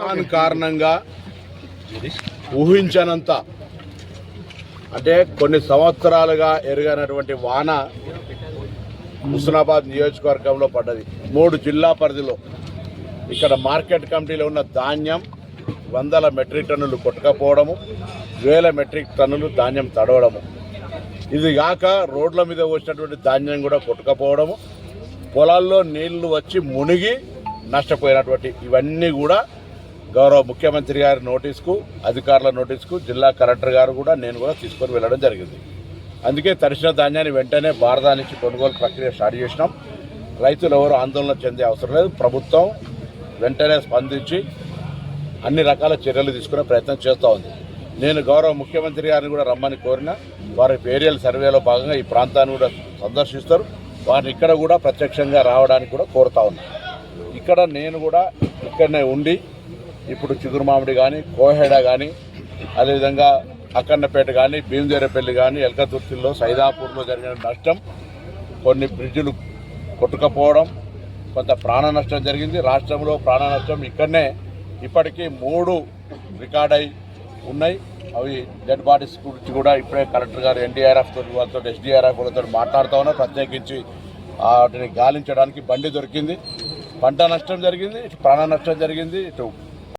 దాని కారణంగా ఊహించనంత. అంటే కొన్ని సంవత్సరాలుగా ఎరగనటువంటి వాన హుస్నాబాద్ నియోజకవర్గంలో పడ్డది. మూడు జిల్లా పరిధిలో ఇక్కడ మార్కెట్ కమిటీలో ఉన్న ధాన్యం వందల మెట్రిక్ టన్నులు కొట్టుకపోవడము వేల మెట్రిక్ టన్నులు ధాన్యం తడవడము. ఇది కాక రోడ్ల మీద వచ్చినటువంటి ధాన్యం కూడా కొట్టుకపోవడము. పొలాల్లో నీళ్ళు వచ్చి మునిగి నష్టపోయినటువంటి ఇవన్నీ కూడా గౌరవ ముఖ్యమంత్రి గారి నోటీస్కు అధికారుల నోటీస్కు జిల్లా కలెక్టర్ గారు కూడా నేను కూడా తీసుకొని వెళ్ళడం జరిగింది. అందుకే తరిచిన ధాన్యాన్ని వెంటనే భారత నుంచి కొనుగోలు ప్రక్రియ స్టార్ట్ చేసినాం. రైతులు ఎవరు ఆందోళన చెందే అవసరం లేదు. ప్రభుత్వం వెంటనే స్పందించి అన్ని రకాల చర్యలు తీసుకునే ప్రయత్నం చేస్తూ ఉంది. నేను గౌరవ ముఖ్యమంత్రి గారిని కూడా రమ్మని కోరిన వారి ఏరియల్ సర్వేలో భాగంగా ఈ ప్రాంతాన్ని కూడా సందర్శిస్తారు. వారిని ఇక్కడ కూడా ప్రత్యక్షంగా రావడానికి కూడా కోరుతా ఉన్నాను ఇక్కడ నేను కూడా ఇక్కడనే ఉండి ఇప్పుడు చిగురుమామిడి కానీ కోహెడ కానీ అదేవిధంగా అక్కన్నపేట కానీ భీమదేరపల్లి కానీ ఎల్కతుర్తిలో సైదాపూర్లో జరిగిన నష్టం కొన్ని బ్రిడ్జిలు కొట్టుకపోవడం కొంత ప్రాణ నష్టం జరిగింది. రాష్ట్రంలో ప్రాణ నష్టం ఇక్కడనే. ఇప్పటికీ మూడు రికార్డ్ అయి ఉన్నాయి. అవి డెడ్ బాడీస్ గురించి కూడా ఇప్పుడే కలెక్టర్ గారు ఎన్డీఆర్ఎఫ్ తోటి వాళ్ళతో ఎస్డీఆర్ఎఫ్ వాళ్ళతో మాట్లాడుతూ ఉన్నారు. ప్రత్యేకించి వాటిని గాలించడానికి బండి దొరికింది. పంట నష్టం జరిగింది ఇటు ప్రాణ నష్టం జరిగింది ఇటు